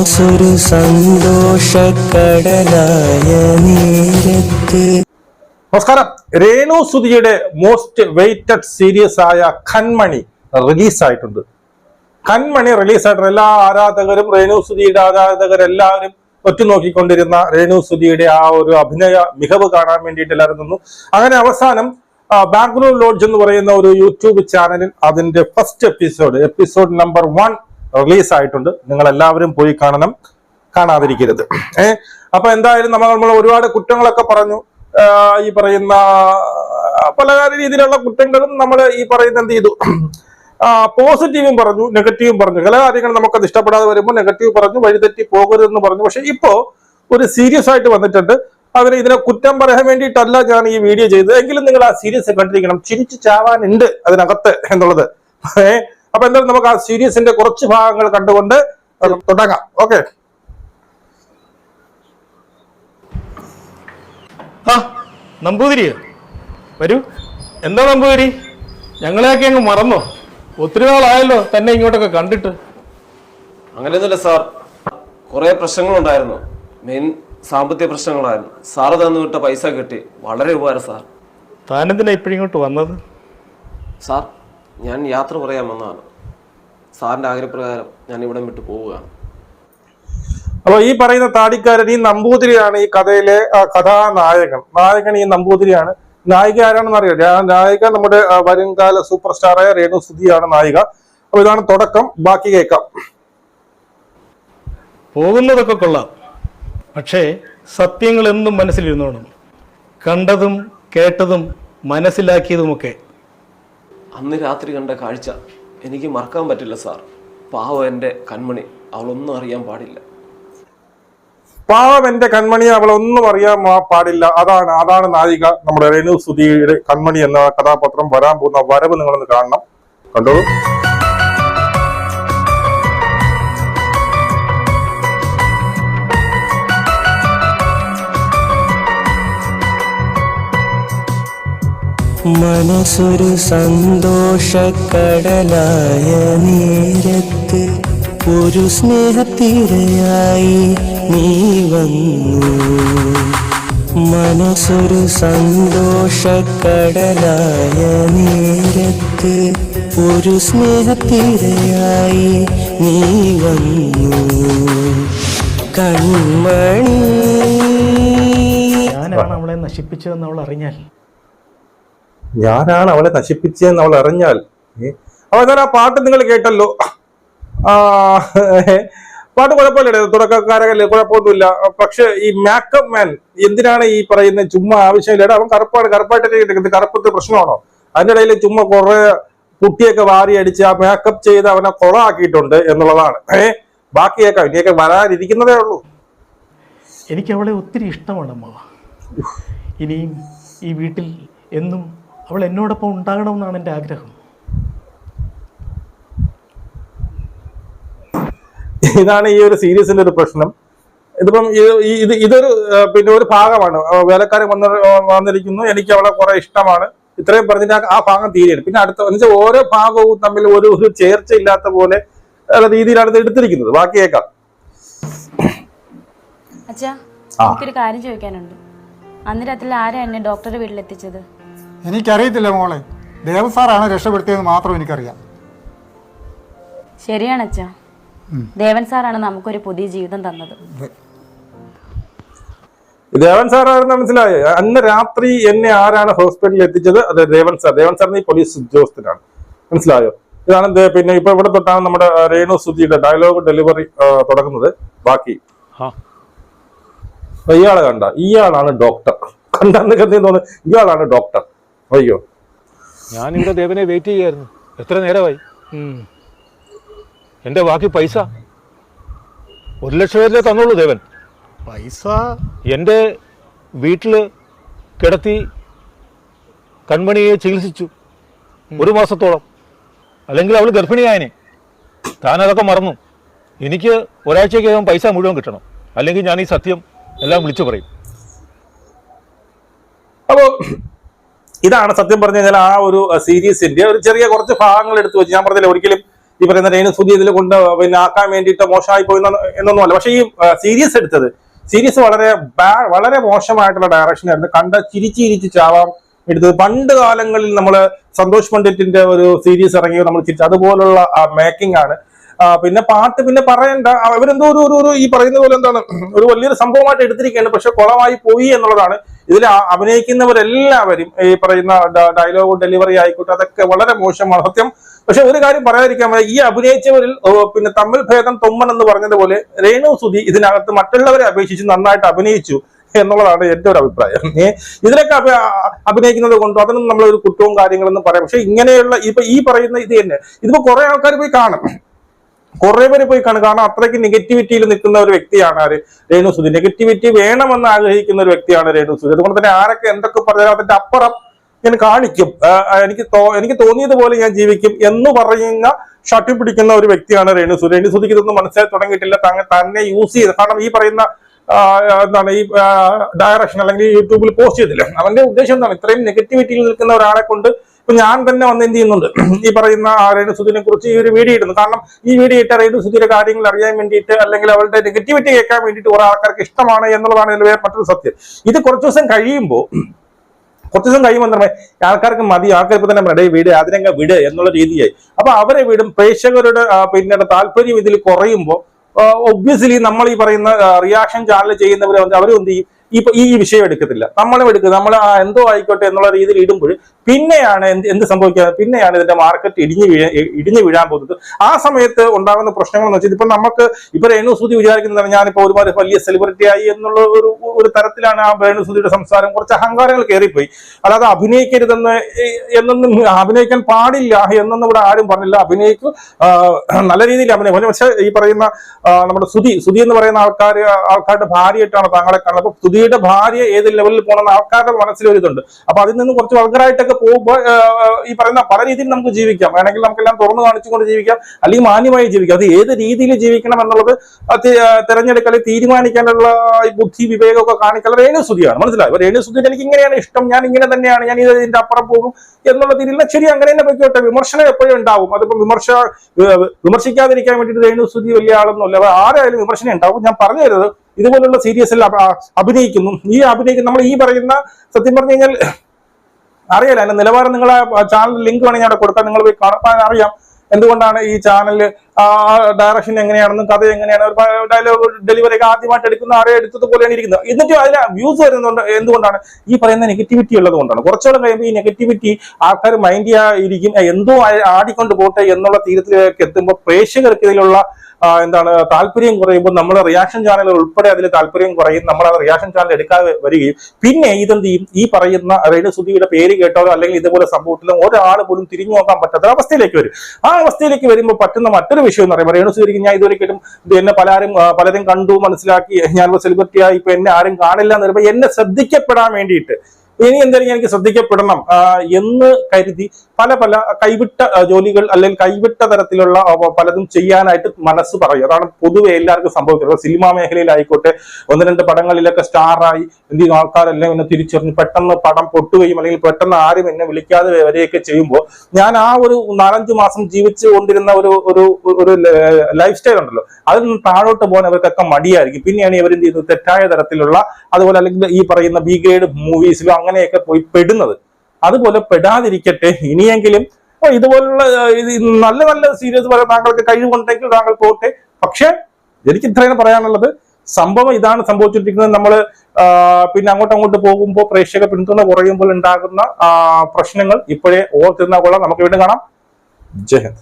മനസ്സൊരു സന്തോഷക്കടലായ നേരത്ത്. നമസ്കാരം. രേണു സുധിയുടെ മോസ്റ്റ് വെയിറ്റഡ് സീരീസ് ആയ കൺമണി റിലീസായിട്ടുണ്ട്. കൺമണി റിലീസ് ആയിട്ടുണ്ട് എല്ലാ ആരാധകരും രേണു സുധിയുടെ ആരാധകരെല്ലാവരും ഒറ്റുനോക്കിക്കൊണ്ടിരുന്ന രേണു സുധിയുടെ ആ ഒരു അഭിനയ മികവ് കാണാൻ വേണ്ടിയിട്ട് എല്ലാവരും നിന്നു. അങ്ങനെ അവസാനം ബാംഗ്ലൂർ ലോഡ്ജ് എന്ന് പറയുന്ന ഒരു യൂട്യൂബ് ചാനലിൽ അതിന്റെ first episode episode number one release ആയിട്ടുണ്ട് നിങ്ങൾ എല്ലാവരും പോയി കാണണം. കാണാതിരിക്കരുത്. ഏ? അപ്പൊ എന്തായാലും നമ്മൾ നമ്മൾ ഒരുപാട് കുറ്റങ്ങളൊക്കെ പറഞ്ഞു. ഈ പറയുന്ന പല രീതിയിലുള്ള കുറ്റങ്ങളും നമ്മൾ ഈ പറയുന്ന എന്ത് ചെയ്തു? പോസിറ്റീവും പറഞ്ഞു നെഗറ്റീവും പറഞ്ഞു. ചില കാര്യങ്ങൾ നമുക്കത് ഇഷ്ടപ്പെടാതെ വരുമ്പോൾ നെഗറ്റീവ് പറഞ്ഞു വഴിതെറ്റി പോകരുതെന്ന് പറഞ്ഞു. പക്ഷെ ഇപ്പോ ഒരു സീരിയസ് ആയിട്ട് വന്നിട്ടുണ്ട്. അതിന് ഇതിനെ കുറ്റം പറയാൻ വേണ്ടിയിട്ടല്ല ഞാൻ ഈ വീഡിയോ ചെയ്തത്. എങ്കിലും നിങ്ങൾ ആ സീരിയസ് കണ്ടിരിക്കണം. ചിരിച്ചു ചാവാനുണ്ട് അതിനകത്ത് എന്നുള്ളത്. ഏ? അപ്പൊ എന്തായാലും നമുക്ക് ആ സീരീസിന്റെ കുറച്ച് ഭാഗങ്ങൾ കണ്ടുകൊണ്ട് തുടങ്ങാം. ഓക്കെ. നമ്പൂതിരി. നമ്പൂതിരിയോ വരൂ. എന്താ നമ്പൂതിരി? ഞങ്ങളെയൊക്കെ അങ്ങ് മറന്നോ? ഒത്തിരി നാളായല്ലോ തന്നെ ഇങ്ങോട്ടൊക്കെ കണ്ടിട്ട്. അങ്ങനെയൊന്നുമില്ല സാർ. കുറേ പ്രശ്നങ്ങളുണ്ടായിരുന്നു. മെയിൻ സാമ്പത്തിക പ്രശ്നങ്ങളായിരുന്നു. സാറ് തന്നു വിട്ട പൈസ കിട്ടി. വളരെ ഉപകാരം സാർ. താനെന്തിനാ ഇപ്പോഴിങ്ങോട്ട് വന്നത്? സാർ ഞാൻ യാത്ര പറയാൻ വന്നതാണ്. സാറിന്റെ ആഗ്രഹപ്രകാരം ഞാൻ ഇവിടം വിട്ട് പോവുകയാണ്. അപ്പോൾ ഈ പറയുന്ന താടിക്കാരൻ ഈ നമ്പൂതിരിയാണ് ഈ കഥയിലെ കഥാനായകൻ. നായകൻ ഈ നമ്പൂതിരിയാണ്. നായിക ആരാണെന്ന് അറിയാം? നായിക നമ്മുടെ വരുംകാല സൂപ്പർ സ്റ്റാറായ രേണു സുധിയാണ് നായിക. അപ്പൊ ഇതാണ് തുടക്കം. ബാക്കി കേൾക്കാം. പോകുന്നതൊക്കെ കൊള്ളാം. പക്ഷേ സത്യങ്ങൾ എന്നും മനസ്സിലിരുന്നോണം. കണ്ടതും കേട്ടതും മനസ്സിലാക്കിയതുമൊക്കെ അന്ന് രാത്രി കണ്ട കാഴ്ച എനിക്ക് മറക്കാൻ പറ്റില്ല സാർ. പാവം എന്റെ കൺമണി അവളൊന്നും അറിയാൻ പാടില്ല. പാവം എന്റെ കൺമണി അവളൊന്നും അറിയാൻ പാടില്ല. അതാണ് അതാണ് നായിക നമ്മുടെ രേണു സുധിയുടെ കൺമണി എന്ന കഥാപാത്രം. വരാൻ പോകുന്ന വരവ് നിങ്ങളൊന്ന് കാണണം. കണ്ടോളൂ. മനസ്സൊരു സന്തോഷക്കടലായ നേരത്ത് ഒരു സ്നേഹത്തിരയായി നീ വന്നു. മനസ്സൊരു സന്തോഷക്കടലായ നേരത്ത് ഒരു സ്നേഹത്തിരയായി നീ വന്നു. കൺമണി. ഞാനാണ് അവളെ നശിപ്പിച്ചതെന്ന് അവൾ അറിഞ്ഞാൽ ഞാനാണ് അവളെ നശിപ്പിച്ചതെന്ന് അവൾ അറിഞ്ഞാൽ എന്നാൽ ആ പാട്ട് നിങ്ങൾ കേട്ടല്ലോ. ആ പാട്ട് കുഴപ്പമില്ല തുടക്കക്കാരല്ലേ കുഴപ്പമൊന്നുമില്ല. പക്ഷെ ഈ മേക്കപ്പ് മാൻ എന്തിനാണ് ഈ പറയുന്ന ചുമ്മാ ആവശ്യമില്ല? അവൻ കറുപ്പാണ് കറുപ്പായിട്ട് കറുപ്പത്തെ പ്രശ്നമാണോ? അതിന്റെ ഇടയിൽ ചുമ്മാ കുറെ കുട്ടിയൊക്കെ വാരി അടിച്ച് ആ മേക്കപ്പ് ചെയ്ത് അവനെ കൊളാക്കിയിട്ടുണ്ട് എന്നുള്ളതാണ്. ഏഹ് ബാക്കിയൊക്കെ ഇനിയൊക്കെ വരാനിരിക്കുന്നതേ ഉള്ളൂ. എനിക്ക് അവളെ ഒത്തിരി ഇഷ്ടമാണ് അമ്മ. ഇനിയും ഈ വീട്ടിൽ എന്നും അവൾ എന്നോടൊപ്പം ഉണ്ടാകണമെന്നാണ് എന്റെ ആഗ്രഹം. ഇതാണ് ഈ ഒരു സീരീസിന്റെ ഒരു പ്രശ്നം. ഇതിപ്പം ഇത് ഈ- ഇത് ഇതൊരു പിന്നെ ഒരു ഭാഗമാണ്. വേലക്കാരൻ വന്ന് വന്നിരിക്കുന്നു. എനിക്ക് അവളെ കുറെ ഇഷ്ടമാണ്. ഇത്രയും പറഞ്ഞിട്ട് ആ- ഭാഗം തീരെയാണ് പിന്നെ അടുത്ത എന്നുവെച്ചാൽ ഓരോ ഭാഗവും തമ്മിൽ ഒരു ഒരു ചേർച്ച ഇല്ലാത്ത പോലെ രീതിയിലാണ് ഇത് എടുത്തിരിക്കുന്നത്. ബാക്കിയേക്കാം അച്ഛാ എനിക്കൊരു കാര്യം ചോദിക്കാനുണ്ട്. അന്ന് രാത്രി ആരാ എന്നെ ഡോക്ടറുടെ വീട്ടിലെത്തിച്ചത്? എനിക്കറിയത്തില്ല മോളെ. ദേവസാറാണ് രക്ഷപ്പെടുത്തിയെന്ന് മാത്രം എനിക്കറിയാം. ശരിയാണ് അച്ഛാ. ദേവൻ സാറാണ് നമുക്കൊരു പുതിയ ജീവിതം തന്നത്. ദേവൻ സാറാണെന്ന് മനസ്സിലായി? അന്ന് രാത്രി എന്നെ ആരാണ് ഹോസ്പിറ്റലിൽ എത്തിച്ചത്? അത് ദേവൻ സാർ. ദേവൻ സാർ ഈ പോലീസ് ഉദ്യോഗസ്ഥനാണ് മനസ്സിലായോ? ഇതാണ് ദേ- പിന്നെ ഇപ്പൊ ഇവിടെ തൊട്ടാണ് നമ്മുടെ രേണു സുധിയുടെ ഡയലോഗ് ഡെലിവറി തുടങ്ങുന്നത്. ബാക്കി. ഇയാളെ കണ്ട. ഇയാളാണ് ഡോക്ടർ കണ്ടെന്ന് കണ്ടെന്ന് തോന്നുന്നു? ഇയാളാണ് ഡോക്ടർ അയ്യോ. ഞാനിവിടെ ദേവനെ വെയിറ്റ് ചെയ്യായിരുന്നു. എത്ര നേരമായി? എന്റെ ബാക്കി പൈസ? ഒരു ലക്ഷം പേരിലേ തന്നോളൂ ദേവൻ. പൈസ? എന്റെ വീട്ടിൽ കിടത്തി കൺമണിയെ ചികിത്സിച്ചു ഒരു മാസത്തോളം. അല്ലെങ്കിൽ അവൾ ഗർഭിണിയായനെ. താൻ അതൊക്കെ മറന്നു. എനിക്ക് ഒരാഴ്ചയ്ക്കകം പൈസ മുഴുവൻ കിട്ടണം. അല്ലെങ്കിൽ ഞാൻ ഈ സത്യം എല്ലാം വിളിച്ചു പറയും. അപ്പോ ഇതാണ് സത്യം പറഞ്ഞു കഴിഞ്ഞാൽ ആ ഒരു സീരീസിന്റെ ഒരു ചെറിയ കുറച്ച് ഭാഗങ്ങൾ എടുത്തു വെച്ച് ഞാൻ പറഞ്ഞില്ല ഒരിക്കലും ഈ പറയുന്ന രേണു സുധി ഇതിൽ കൊണ്ട് പിന്നെ ആക്കാൻ വേണ്ടിയിട്ട് മോശമായി പോയി എന്നൊന്നും- അല്ല. പക്ഷേ ഈ സീരീസ് എടുത്തത് സീരീസ് വളരെ വളരെ മോശമായിട്ടുള്ള ഡയറക്ഷൻ ആയിരുന്നു. കണ്ട ചിരിച്ചു ചിരിച്ച് ചാവാം എടുത്തത്. പണ്ട് കാലങ്ങളിൽ നമ്മൾ സന്തോഷ് പണ്ഡിറ്റിന്റെ ഒരു സീരീസ് ഇറങ്ങിയോ നമ്മൾ ചിരിച്ചു അതുപോലുള്ള മേക്കിംഗ് ആണ്. പിന്നെ പാട്ട് പിന്നെ പറയണ്ട. അവരെന്തോ ഒരു ഒരു ഈ പറയുന്ന പോലെ എന്താണ് ഒരു വലിയൊരു സംഭവമായിട്ട് എടുത്തിരിക്കുകയാണ്. പക്ഷെ കുളമായി പോയി എന്നുള്ളതാണ് ഇതിൽ അഭിനയിക്കുന്നവരെല്ലാവരും ഈ പറയുന്ന ഡയലോഗ് ഡെലിവറി ആയിക്കോട്ടെ അതൊക്കെ വളരെ മോശമാണ് സത്യം പക്ഷെ ഒരു കാര്യം പറയാതിരിക്കാൻ പറയാം ഈ അഭിനയിച്ചവരിൽ പിന്നെ തമ്മിൽ ഭേദം തൊമ്മൻ എന്ന് പറഞ്ഞതുപോലെ രേണു സുധി ഇതിനകത്ത് മറ്റുള്ളവരെ അപേക്ഷിച്ച് നന്നായിട്ട് അഭിനയിച്ചു എന്നുള്ളതാണ് എന്റെ ഒരു അഭിപ്രായം. ഇതിലൊക്കെ അഭിനയിക്കുന്നത് കൊണ്ടും അതൊന്നും നമ്മളൊരു കുറ്റവും കാര്യങ്ങളൊന്നും പറയാം. പക്ഷെ ഇങ്ങനെയുള്ള ഇപ്പൊ ഈ പറയുന്ന ഇത് തന്നെ. ഇതിപ്പോ കുറെ ആൾക്കാർ പോയി കാണും. കുറെ പേര് പോയി കാണും. കാരണം അത്രയ്ക്ക് നെഗറ്റിവിറ്റിയിൽ നിൽക്കുന്ന ഒരു വ്യക്തിയാണ് ആര്? രേണു സുധി നെഗറ്റിവിറ്റി വേണമെന്ന് ആഗ്രഹിക്കുന്ന ഒരു വ്യക്തിയാണ് രേണു സുധി അതുകൊണ്ട് തന്നെ ആരൊക്കെ എന്തൊക്കെ പറഞ്ഞാലും അതിന്റെ അപ്പുറം ഞാൻ കാണിക്കും. എനിക്ക് എനിക്ക് തോന്നിയതുപോലെ ഞാൻ ജീവിക്കും എന്ന് പറയുന്ന ഷട്ടി പിടിക്കുന്ന ഒരു വ്യക്തിയാണ് രേണു സുധി രേണു സുധിക്ക് ഇതൊന്നും മനസ്സിലായി തുടങ്ങിയിട്ടില്ല. തന്നെ യൂസ് ചെയ്ത് കാരണം ഈ പറയുന്ന എന്താണ് ഈ ഡയറക്ഷൻ അല്ലെങ്കിൽ യൂട്യൂബിൽ പോസ്റ്റ് ചെയ്തില്ല? അവന്റെ ഉദ്ദേശം എന്താണ്? ഇത്രയും നെഗറ്റിവിറ്റിയിൽ നിൽക്കുന്ന ഒരാളെ കൊണ്ട് ഇപ്പൊ ഞാൻ തന്നെ വന്ന് എന്ത് ചെയ്യുന്നുണ്ട്? ഈ പറയുന്ന രേണു സുധിനെ കുറിച്ച് ഈ ഒരു വീഡിയോ ഇടുന്നു. കാരണം ഈ വീഡിയോ ഇട്ട രേണു സുധിയുടെ കാര്യങ്ങൾ അറിയാൻ വേണ്ടിയിട്ട് അല്ലെങ്കിൽ അവളുടെ നെഗറ്റിവിറ്റി കേൾക്കാൻ വേണ്ടിയിട്ട് കുറെ ആൾക്കാർക്ക് ഇഷ്ടമാണ് എന്നുള്ളതാണ് ഇതിൽ മറ്റൊരു സത്യം. ഇത് കുറച്ചു ദിവസം കഴിയുമ്പോൾ കുറച്ച് ദിവസം കഴിയുമ്പോൾ പറയുക? ആൾക്കാർക്ക് മതി. ആൾക്കാർ ഇപ്പൊ തന്നെ പറയും വീട് അതിനങ്ങ് വിട് എന്നുള്ള രീതിയായി. അപ്പൊ അവരെ വിടും. പ്രേക്ഷകരുടെ പിന്നെ താല്പര്യം ഇതിൽ കുറയുമ്പോൾ ഒബ്വിയസ്ലി നമ്മൾ ഈ പറയുന്ന റിയാക്ഷൻ ചാനൽ ചെയ്യുന്നവരെ അവരും എന്ത് ചെയ്യും? ഈ വിഷയം എടുക്കത്തില്ല. നമ്മളും എടുക്കുക നമ്മൾ എന്തോ ആയിക്കോട്ടെ എന്നുള്ള രീതിയിൽ ഇടുമ്പോൾ പിന്നെയാണ് എന്ത് എന്ത് സംഭവിക്കുക? പിന്നെയാണ് ഇതിന്റെ മാർക്കറ്റ് ഇടിഞ്ഞു ഇടിഞ്ഞു വീഴാൻ പോകുന്നത്. ആ സമയത്ത് ഉണ്ടാകുന്ന പ്രശ്നങ്ങൾ എന്ന് വെച്ചാൽ ഇപ്പൊ നമുക്ക് ഇപ്പൊ രേണു സൂതി വിചാരിക്കുന്നതാണ്. ഞാനിപ്പോ ഒരുപാട് വലിയ സെലിബ്രിറ്റി ആയി എന്നുള്ള ഒരു ഒരു തരത്തിലാണ് ആ രേണു സൂതിയുടെ സംസാരം. കുറച്ച് അഹങ്കാരങ്ങൾ കയറിപ്പോയി. അല്ലാതെ അഭിനയിക്കരുതെന്ന് എന്നൊന്നും അഭിനയിക്കാൻ പാടില്ല എന്നൊന്നും ഇവിടെ ആരും പറഞ്ഞില്ല. അഭിനയിക്കും നല്ല രീതിയിൽ അഭിനയം പക്ഷെ ഈ പറയുന്ന നമ്മുടെ സുധി സുധി എന്ന് പറയുന്ന ആൾക്കാർ ആൾക്കാരുടെ ഭാര്യയായിട്ടാണ് താങ്കളെ കാണുന്നത്. അപ്പൊ സുധിയുടെ ഭാര്യ ഏത് ലെവലിൽ പോകണമെന്ന് ആൾക്കാരുടെ മനസ്സിൽ ഒരു ഇതുണ്ട് അപ്പൊ അതിൽ നിന്ന് കുറച്ച് വൾഗറായിട്ടൊക്കെ ഈ പറയുന്ന പല രീതിയിൽ നമുക്ക് ജീവിക്കാം. വേണമെങ്കിൽ നമുക്കെല്ലാം തുറന്നു കാണിച്ചുകൊണ്ട് ജീവിക്കാം. അല്ലെങ്കിൽ മാന്യമായി ജീവിക്കാം. അത് ഏത് രീതിയിൽ ജീവിക്കണം എന്നുള്ളത് തിരഞ്ഞെടുക്കൽ തീരുമാനിക്കാനുള്ള ബുദ്ധി വിവേകമൊക്കെ കാണിക്കാൻ രേണുസുതിയാണ് മനസ്സിലായി? രേണുസുതി രേണു എനിക്ക് ഇങ്ങനെയാണ് ഇഷ്ടം. ഞാൻ ഇങ്ങനെ തന്നെയാണ്. ഞാൻ ഇത് ഇതിന്റെ അപ്പുറം പോകും എന്നുള്ള രീതിയിൽ ശരി അങ്ങനെ തന്നെ പൊയ്ക്കോട്ടെ. വിമർശനം എപ്പോഴും ഉണ്ടാവും. അതിപ്പോ വിമർശ വിമർശിക്കാതിരിക്കാൻ വേണ്ടിയിട്ട് രേണുസുതി വലിയ ആളൊന്നുമല്ല ആരായാലും വിമർശനം ഉണ്ടാവും. ഞാൻ പറഞ്ഞു തരുന്നത് ഇതുപോലുള്ള സീരിയസിൽ അഭിനയിക്കുന്നു. ഈ അഭിനയിക്കുന്ന നമ്മൾ ഈ പറയുന്ന സത്യം പറഞ്ഞു കഴിഞ്ഞാൽ അറിയാലോ അതിന്റെ നിലവാരം നിങ്ങളെ ചാനൽ ലിങ്ക് വേണമെങ്കിൽ അവിടെ കൊടുക്കാം. നിങ്ങൾ പോയി കാണാൻ അറിയാം. എന്തുകൊണ്ടാണ് ഈ ചാനൽ ഡയറക്ഷൻ എങ്ങനെയാണെന്നും കഥ എങ്ങനെയാണ് ഡയലോഗ് ഡെലിവറി ഒക്കെ ആദ്യമായിട്ട് എടുക്കുന്ന ആരെ എടുത്തത് പോലെയാണ് ഇരിക്കുന്നത്. എന്നിട്ട് അതിന് വ്യൂസ് വരുന്നുണ്ട് എന്തുകൊണ്ടാണ്? ഈ പറയുന്ന നെഗറ്റിവിറ്റി ഉള്ളത് കൊണ്ടാണ്. കുറച്ചുകൂടെ കഴിയുമ്പോൾ ഈ നെഗറ്റിവിറ്റി ആൾക്കാർ മൈൻഡ് ചെയ്യാതിരിക്കും. "ഏ, എന്തോ ആടിക്കൊണ്ട് പോട്ടെ എന്നുള്ള തീരത്തിലേക്ക് എത്തുമ്പോൾ പ്രേക്ഷകർക്ക് ഇതിലുള്ള എന്താണ് താല്പര്യം കുറയുമ്പോൾ നമ്മൾ റിയാക്ഷൻ ചാനൽ ഉൾപ്പെടെ അതിൽ താല്പര്യം കുറയും. നമ്മൾ ആ റിയാക്ഷൻ ചാനൽ എടുക്കാതെ വരികയും. പിന്നെ ഇതെന്ത് ചെയ്യും? ഈ പറയുന്ന രേണു സുധിയുടെ പേര് കേട്ടാലോ അല്ലെങ്കിൽ ഇതുപോലെ സംഭവത്തിലും ഒരാൾ പോലും തിരിഞ്ഞു നോക്കാൻ പറ്റാത്ത അവസ്ഥയിലേക്ക് വരും. ആ അവസ്ഥയിലേക്ക് വരുമ്പോൾ പറ്റുന്ന മറ്റൊരു വിഷയം എന്ന് പറയുമ്പോൾ രേണു സുധിക്ക് ഞാൻ ഇതുവരെ കേട്ടും എന്നെ പലരും പലരും കണ്ടു മനസ്സിലാക്കി. ഞാൻ സെലിബ്രിറ്റി ആയി ഇപ്പൊ എന്നെ ആരും കാണില്ല എന്ന് പറയുമ്പോൾ എന്നെ ശ്രദ്ധിക്കപ്പെടാൻ വേണ്ടിയിട്ട് ഇനി എന്തായാലും എനിക്ക് ശ്രദ്ധിക്കപ്പെടണം. എന്ന് കരുതി പല പല കൈവിട്ട ജോലികൾ അല്ലെങ്കിൽ കൈവിട്ട തരത്തിലുള്ള പലതും ചെയ്യാനായിട്ട് മനസ്സ് പറയും. അതാണ് പൊതുവെ എല്ലാവർക്കും സംഭവിക്കുന്നത്. സിനിമാ മേഖലയിലായിക്കോട്ടെ ഒന്ന് രണ്ട് പടങ്ങളിലൊക്കെ സ്റ്റാറായി എന്ത് ചെയ്യുന്നു ആൾക്കാരെല്ലാം എന്നെ തിരിച്ചറിഞ്ഞ് പെട്ടെന്ന് പടം പൊട്ടുകയും അല്ലെങ്കിൽ പെട്ടെന്ന് ആരും എന്നെ വിളിക്കാതെ വരെയൊക്കെ ചെയ്യുമ്പോൾ ഞാൻ ആ ഒരു നാലഞ്ച് മാസം ജീവിച്ചു കൊണ്ടിരുന്ന ഒരു ഒരു ലൈഫ് സ്റ്റൈൽ ഉണ്ടല്ലോ. അതിൽ നിന്ന് താഴോട്ട് പോകാൻ അവർക്കൊക്കെ മടിയായിരിക്കും. പിന്നെയാണ് ഇവരെന്ത് ചെയ്യുന്നത്? തെറ്റായ തരത്തിലുള്ള അതുപോലെ അല്ലെങ്കിൽ ഈ പറയുന്ന ബി ഗ്രേഡ് മൂവീസിലും അങ്ങനെയൊക്കെ പോയി പെടുന്നത്. അതുപോലെ പെടാതിരിക്കട്ടെ ഇനിയെങ്കിലും ഇതുപോലുള്ള നല്ല നല്ല സീരിയസ് വരെ താങ്കൾക്ക് കഴിവുണ്ടെങ്കിൽ താങ്കൾ പോട്ടെ. പക്ഷേ എനിക്ക് ഇത്രയാണ് പറയാനുള്ളത്. സംഭവം ഇതാണ് സംഭവിച്ചിരിക്കുന്നത് നമ്മൾ പിന്നെ അങ്ങോട്ടും അങ്ങോട്ട് പോകുമ്പോൾ പ്രേക്ഷക പിന്തുണ കുറയുമ്പോൾ ഉണ്ടാകുന്ന പ്രശ്നങ്ങൾ ഇപ്പോഴേ ഓർത്തിരുന്നാൽ കൊള്ളാം. നമുക്ക് വീണ്ടും കാണാം. ജയ് ഹിന്ദ്.